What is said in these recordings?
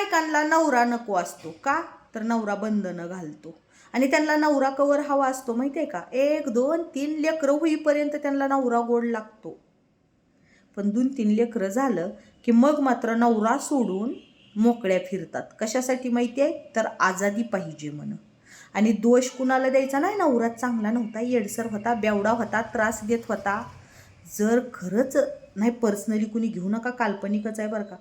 बायकांना नवरा नको असतो का? तर नवरा बंधनं घालतो. आणि त्यांना नवरा कवर हवा असतो माहिती आहे का? एक दोन तीन लेकरं होईपर्यंत त्यांना नवरा गोड लागतो. पण दोन तीन लेकरं झालं की मग मात्र नवरा सोडून मोकळ्या फिरतात. कशासाठी माहिती आहे तर आजादी पाहिजे म्हण. आणि दोष कुणाला द्यायचा नाही? नवरा चांगला नव्हता. येडसर होता बेवडा होता त्रास देत होता. जर खरंच नाही पर्सनली कुणी घेऊ नका काल्पनिकच आहे बरं का.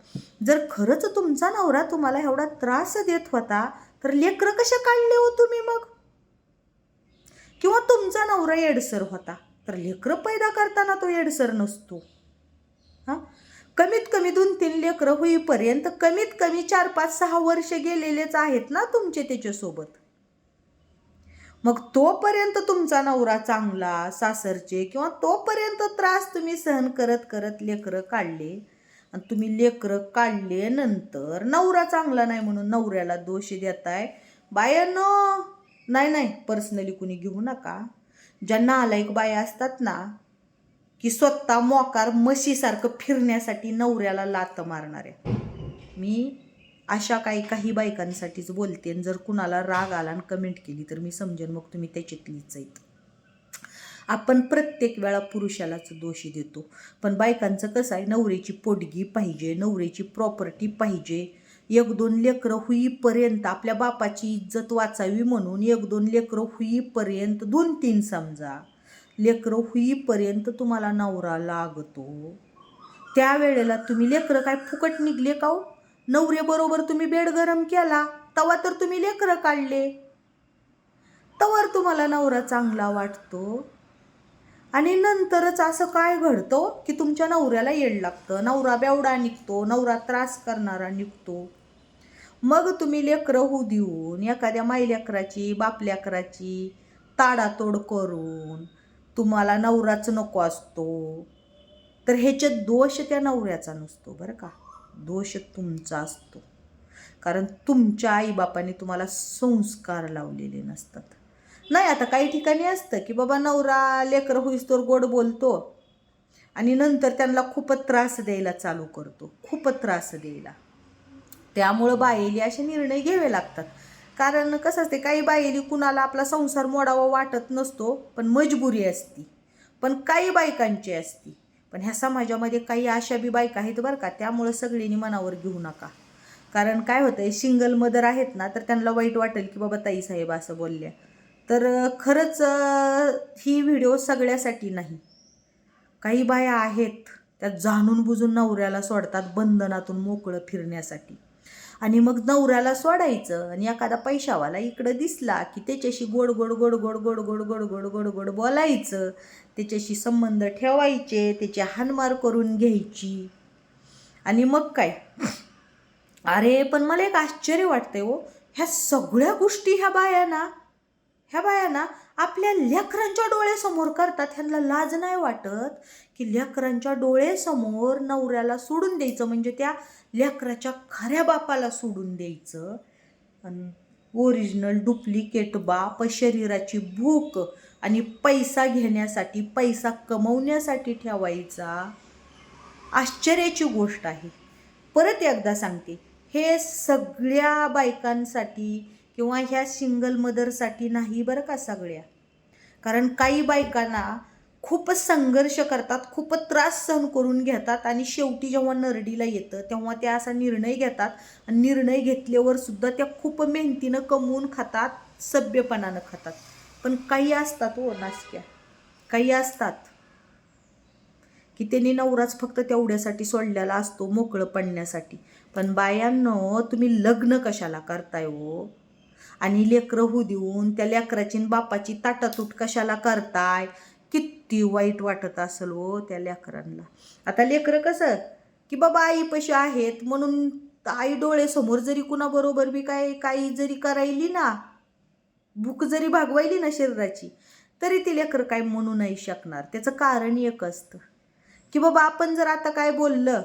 जर खरंच तुमचा नवरा तुम्हाला एवढा त्रास देत होता तर लेकरं कसे काढले हो तुम्ही मग? किंवा तुमचा नवरा येडसर होता तर लेकरं पैदा करताना तो येडसर नसतो. हां? कमीत कमी दोन तीन लेकरं होईपर्यंत कमीत कमी चार पाच सहा वर्ष गेलेलेच आहेत ना तुमचे त्याच्यासोबत? मग तोपर्यंत तुमचा नवरा चांगला सासरचे किंवा तोपर्यंत त्रास तुम्ही सहन करत करत लेकरं काढले. आणि तुम्ही लेकरं काढले नंतर नवरा चांगला नाही म्हणून नवऱ्याला दोष देताय. बायानो नाही नाही पर्सनली कुणी घेऊ नका. ज्यांना नालायक बाया असतात ना की स्वतः मोकार म्हशीसारखं फिरण्यासाठी नवऱ्याला लात मारणाऱ्या. मी अशा काही काही बायकांसाठीच बोलते आणि जर कुणाला राग आला आणि कमेंट केली तर मी समजेन मग तुम्ही त्याच्यातलीच आहेत. आपण प्रत्येक वेळा पुरुषालाच दोषी देतो. पण बायकांचं कसं आहे नवऱ्याची पोटगी पाहिजे नवऱ्याची प्रॉपर्टी पाहिजे. एक दोन लेकरं हुईपर्यंत आपल्या बापाची इज्जत वाचावी म्हणून एक दोन लेकरं हुईपर्यंत दोन तीन समजा लेकरं हुईपर्यंत तुम्हाला नवरा लागतो. त्यावेळेला तुम्ही लेकरं काय फुकट निघले का हो? नवरेबरोबर तुम्ही बेड गरम केला तवा तर तुम्ही लेकरं काढले. तवर तुम्हाला नवरा चांगला वाटतो. आणि नंतरच असं काय घडतं की तुमच्या नवऱ्याला येड लागतं. नवरा बेवडा निघतो नवरा त्रास करणारा निघतो. मग तुम्ही लेकरं होऊ देऊन एखाद्या मायलेकराची बापलेकराची ताडातोड करून तुम्हाला नवराच नको असतो. तर ह्याच्यात दोष त्या नवऱ्याचा नसतो बरं का. दोष तुमचा असतो. कारण तुमच्या आईबापाने तुम्हाला संस्कार लावलेले नसतात. नाही आता काही ठिकाणी असतं की बाबा नवरा लेकर होईस्तोर गोड बोलतो आणि नंतर त्यांना खूपच त्रास द्यायला चालू करतो. खूपच त्रास द्यायला. त्यामुळं बायेली असे निर्णय घ्यावे लागतात. कारण कसं असते काही बायेली कुणाला आपला संसार मोडावा वाटत नसतो पण मजबुरी असती. पण काही बायकांची असती. पण ह्या समाजामध्ये काही अशा बी बायका आहेत बरं का त्यामुळं सगळ्यांनी मनावर घेऊ नका. कारण काय होतं आहे सिंगल मदर आहेत ना तर त्यांना वाईट वाटेल की बाबा ताई साहेब असं बोलल्या. तर खरंच ही व्हिडिओ सगळ्यासाठी नाही. काही बाया आहेत त्या जाणून बुजून नवऱ्याला सोडतात बंधनातून मोकळं फिरण्यासाठी. आणि मग नवऱ्याला सोडायचं आणि एखादा पैशावाला इकडं दिसला की त्याच्याशी गोड गोड गोड गोड गोड गोड गोड गोड गोड गोड बोलायचं त्याच्याशी संबंध ठेवायचे त्याची हानमार करून घ्यायची आणि मग काय अरे पण मला एक आश्चर्य वाटतंय हो ह्या सगळ्या गोष्टी ह्या बाया ना ह्या बाया ना आपल्या लेकरांच्या डोळ्यासमोर करतात. ह्यांना लाज नाही वाटत की लेकरांच्या डोळ्यासमोर नवऱ्याला सोडून द्यायचं. म्हणजे त्या लेकराच्या खऱ्या बापाला सोडून द्यायचं. आणि ओरिजिनल डुप्लिकेट बाप शरीराची भूक आणि पैसा घेण्यासाठी पैसा कमवण्यासाठी ठेवायचा. आश्चर्याची गोष्ट आहे. परत एकदा सांगते. हे सगळ्या बायकांसाठी किंवा ह्या सिंगल मदरसाठी नाही बरं का सगळ्या? कारण काही बायकांना खूपच संघर्ष करतात खूपच त्रास सहन करून घेतात आणि शेवटी जेव्हा नरडीला येतं तेव्हा त्या असा निर्णय घेतात आणि निर्णय घेतल्यावर सुद्धा त्या खूप मेहनतीनं कमवून खातात सभ्यपणानं खातात. पण काही असतात हो नाशक्या काही असतात. की त्यांनी नवराच फक्त तेवढ्यासाठी सोडलेला असतो मोकळं पडण्यासाठी. पण बायांनो तुम्ही लग्न कशाला करताय हो? आणि लेकरं होऊ देऊन त्या लेकराची बापाची ताटातूट कशाला करताय? किती वाईट वाटत असेल हो त्या लेकरांना. आता लेकरं कसं की बाबा आई पशी आहेत म्हणून आई डोळेसमोर जरी कुणाबरोबर बी काय काही जरी करायली ना भूक जरी भागवायली ना शरीराची तरी ती लेकरं काय म्हणू नाही शकणार. त्याचं कारण एक असतं. की बाबा आपण जर आता काय बोललं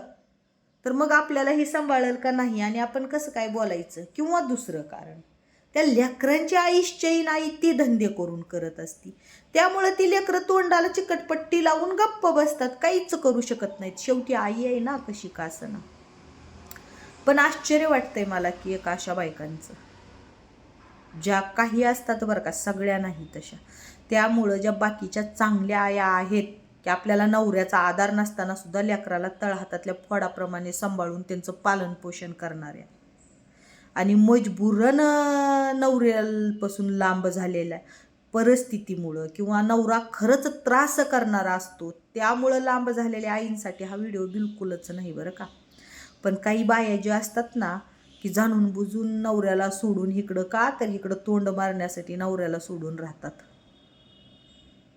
तर मग आपल्याला हे सांभाळेल का नाही? आणि आपण कसं काय बोलायचं? किंवा दुसरं कारण? त्या लेकरांची आईश्चही आई ती धंदे करून करत असती. त्यामुळं ती लेकरं तोंडाला चिकटपट्टी लावून गप्प बसतात काहीच करू शकत नाहीत. शेवटी आई आहे ना कशी का असं ना पण आश्चर्य वाटतंय मला की एक अशा बायकांचं. ज्या काही असतात बरं का सगळ्या नाही तशा. त्यामुळं ज्या बाकीच्या चांगल्या आया आहेत की आपल्याला नवऱ्याचा आधार नसताना सुद्धा लेकराला तळहातातल्या फोडाप्रमाणे सांभाळून त्यांचं पालनपोषण करणाऱ्या. आणि मजबूरन नवऱ्यापासून लांब झालेल्या परिस्थितीमुळं किंवा नवरा खरंच त्रास करणारा असतो त्यामुळं लांब झालेल्या आईंसाठी हा व्हिडिओ बिलकुलच नाही बरं का. पण काही बाया ज्या असतात ना की जाणून बुजून नवऱ्याला सोडून इकडं का तर इकडं तोंड मारण्यासाठी नवऱ्याला सोडून राहतात.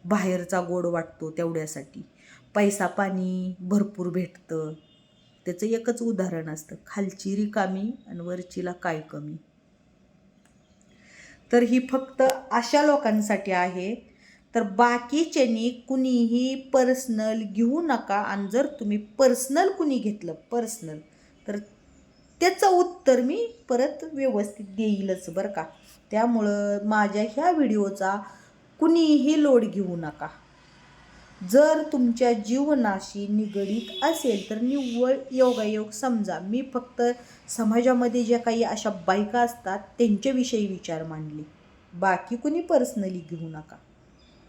बाहेरचा गोड वाटतो तेवढ्यासाठी. पैसा पाणी भरपूर भेटतं. त्याचं एकच उदाहरण असतं. खालची रिकामी आणि वरचीला काय कमी? तर ही फक्त अशा लोकांसाठी आहे. तर बाकीच्यांनी कुणीही पर्सनल घेऊ नका आणि जर तुम्ही पर्सनल कुणी घेतलं पर्सनल तर त्याचं उत्तर मी परत व्यवस्थित देईलच बरं का. त्यामुळं माझ्या ह्या व्हिडिओचा कुणीही लोड घेऊ नका. जर तुमच्या जीवनाशी निगडीत असेल तर निव्वळ योगायोग समजा. मी फक्त समाजामध्ये ज्या काही अशा बायका असतात त्यांच्याविषयी विचार मांडले. बाकी कुणी पर्सनली घेऊ नका.